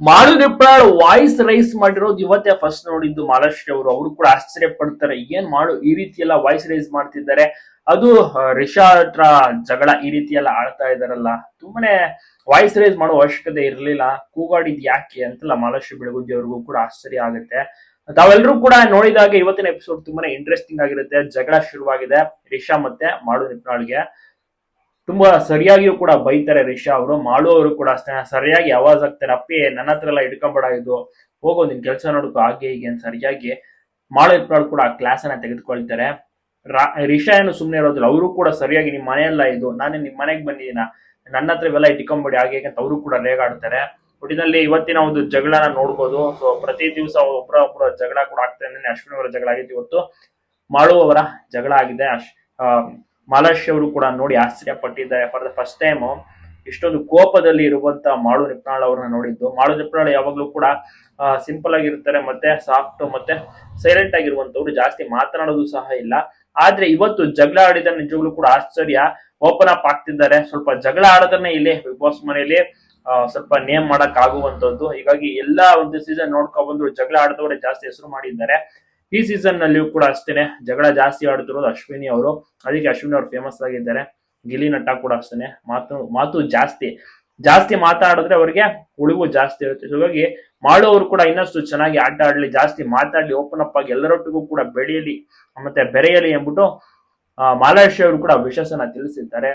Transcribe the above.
Malu ನಿಪ್ರಾಳ್ voice rice ಮಾಡಿರೋದು ಇವತ್ತೇ first ನೋಡಿದ್ದು ಮಾಲಾಶ್ರೀ ಅವರು. ಅವರು ಕೂಡ ಆಶ್ಚರ್ಯ ಪಡ್ತಾರೆ, ಏನ್ ಮಾಡು, ಈ ರೀತಿ ಎಲ್ಲ ವಾಯ್ಸ್ ರೈಸ್ ಮಾಡ್ತಿದ್ದಾರೆ. ಅದು ರಿಷಾ ಹತ್ರ ಜಗಳ ಈ ರೀತಿ ಎಲ್ಲ ಆಡ್ತಾ ಇದಾರಲ್ಲ ತುಂಬಾನೇ ವಾಯ್ಸ್ ರೈಸ್ ಮಾಡೋ ಅವಶ್ಯಕತೆ ಇರಲಿಲ್ಲ. ಕೂಗಾಡಿದ್ ಯಾಕೆ ಅಂತಲ್ಲ ಮಾಲಾಶ್ರೀ ಬೆಳಗುದ್ದಿ ಅವ್ರಿಗೂ ಕೂಡ ಆಶ್ಚರ್ಯ ಆಗುತ್ತೆ. ತಾವೆಲ್ಲರೂ ಕೂಡ ನೋಡಿದಾಗ ಇವತ್ತಿನ ಎಪಿಸೋಡ್ ತುಂಬಾನೇ ಇಂಟ್ರೆಸ್ಟಿಂಗ್ ಆಗಿರುತ್ತೆ. ಜಗಳ ಶುರುವಾಗಿದೆ. ರಿಷಾ ಮತ್ತೆ ಮಾಡು ನಿಪ್ರಾಳ್ಗೆ. ತುಂಬಾ ಸರಿಯಾಗಿಯೂ ಕೂಡ ಬೈತಾರೆ ರಿಷಾ ಅವರು ಮಾಡುವವರು ಕೂಡ ಅಷ್ಟೇ. ಸರಿಯಾಗಿ ಆವಾಜ್ ಆಗ್ತಾರೆ ಅಪ್ಪಿ ನನ್ನ ಹತ್ರ ಎಲ್ಲ ಹಿಡ್ಕೊಂಬೇಡ ಇದು. ಹೋಗೋ, ನಿನ್ ಕೆಲಸ ನೋಡ್ಕೊ, ಹಾಗೆ ಹೀಗೆ ಅಂತ ಸರಿಯಾಗಿ ಮಾಡೋ ಇಟ್ಕೊಂಡು ಕೂಡ ಕ್ಲಾಸ್ ಅನ್ನ ತೆಗೆದುಕೊಳ್ತಾರೆ. ರಿಷಾ ಏನು ಸುಮ್ಮನೆ ಇರೋದಿಲ್ಲ. ಅವರು ಕೂಡ ಸರಿಯಾಗಿ ನಿಮ್ಮ ಮನೆಯಲ್ಲ ಇದು. ನಾನು ನಿಮ್ ಮನೆಗೆ ಬಂದಿದ್ದೀನ. ನನ್ನ ಹತ್ರ ಇವೆಲ್ಲ ಇಟ್ಕೊಂಬೇಡಿ ಹಾಗೆ ಅಂತ ಅವರು ಕೂಡ ರೇಗಾಡ್ತಾರೆ. ಒಟ್ಟಿನಲ್ಲಿ ಇವತ್ತಿನ ಒಂದು ಜಗಳನ ನೋಡ್ಬೋದು. ಸೊ ಪ್ರತಿ ದಿವಸ ಒಬ್ಬರ ಜಗಳ ಕೂಡ ಆಗ್ತಾನೆ ಅಶ್ವಿನಿ ಅವರ ಜಗಳ ಆಗಿದೆ ಇವತ್ತು. ಮಾಡುವವರ ಜಗಳ ಆಗಿದೆ. ಅಶ್ ಆ, ಮಾಲಾಶ್ರೀ ಅವರು ಕೂಡ ನೋಡಿ ಆಶ್ಚರ್ಯ ಪಟ್ಟಿದ್ದಾರೆ ಫಾರ್ ದ ಫಸ್ಟ್ ಟೈಮ್ ಇಷ್ಟೊಂದು ಕೋಪದಲ್ಲಿ ಇರುವಂತ ಮಾಳು ನಿಪ್ನಾಳ್ ಅವ್ರನ್ನ ನೋಡಿದ್ದು. ಮಾಳು ನಿಪ್ನಾಳ್ ಯಾವಾಗ್ಲೂ ಕೂಡ ಸಿಂಪಲ್ ಆಗಿರ್ತಾರೆ ಮತ್ತೆ ಸಾಫ್ಟ್ ಮತ್ತೆ ಸೈಲೆಂಟ್ ಆಗಿರುವಂತವ್ರು ಜಾಸ್ತಿ ಮಾತನಾಡೋದು ಸಹ ಇಲ್ಲ. ಆದ್ರೆ ಇವತ್ತು ಜಗಳ ಆಡಿದ ನಿಜವಾಗ್ಲೂ ಕೂಡ ಆಶ್ಚರ್ಯ. ಓಪನ್ ಅಪ್ ಆಗ್ತಿದ್ದಾರೆ. ಸ್ವಲ್ಪ ಜಗಳ ಆಡೋದನ್ನ ಇಲ್ಲಿ ಬಿಗ್ ಬಾಸ್ ಮನೆಯಲ್ಲಿ ಸ್ವಲ್ಪ ನೇಮ್ ಮಾಡಕ್ ಆಗುವಂತದ್ದು ಹೀಗಾಗಿ ಎಲ್ಲಾ ಒಂದು ಸೀಸನ್ ನೋಡ್ಕೊಂಡ್ ಬಂದ್ರು ಜಗಳ ಆಡದವರೇ ಜಾಸ್ತಿ ಹೆಸರು ಮಾಡಿದ್ದಾರೆ. ಈ ಸೀಸನ್ ನಲ್ಲಿಯೂ ಕೂಡ ಅಷ್ಟೇನೆ ಜಗಳ ಜಾಸ್ತಿ ಆಡ್ತಿರೋದು ಅಶ್ವಿನಿ ಅವರು. ಅದಕ್ಕೆ ಅಶ್ವಿನಿ ಅವರು ಫೇಮಸ್ ಆಗಿದ್ದಾರೆ. ಗಿಲಿ ನಟ ಕೂಡ ಅಷ್ಟೇನೆ. ಮಾತು ಮಾತು ಜಾಸ್ತಿ ಜಾಸ್ತಿ ಮಾತಾಡಿದ್ರೆ ಅವರಿಗೆ ಉಳಿವು ಜಾಸ್ತಿ ಇರುತ್ತೆ. ಹಾಗಾಗಿ ಮಾಡುವವರು ಕೂಡ ಇನ್ನಷ್ಟು ಚೆನ್ನಾಗಿ ಆಟ ಆಡಲಿ ಜಾಸ್ತಿ ಮಾತಾಡಲಿ ಓಪನ್ ಅಪ್ ಆಗಿ ಎಲ್ಲರೊಟ್ಟಿಗೂ ಕೂಡ ಬೆಳೆಯಲಿ ಮತ್ತೆ ಬೆರೆಯಲಿ ಎಂಬುದು ಆ, ಮಾಲಾಶ್ರೀ ಅವರು ಕೂಡ ವಿಶ್ವಾಸನ ತಿಳಿಸಿದ್ದಾರೆ.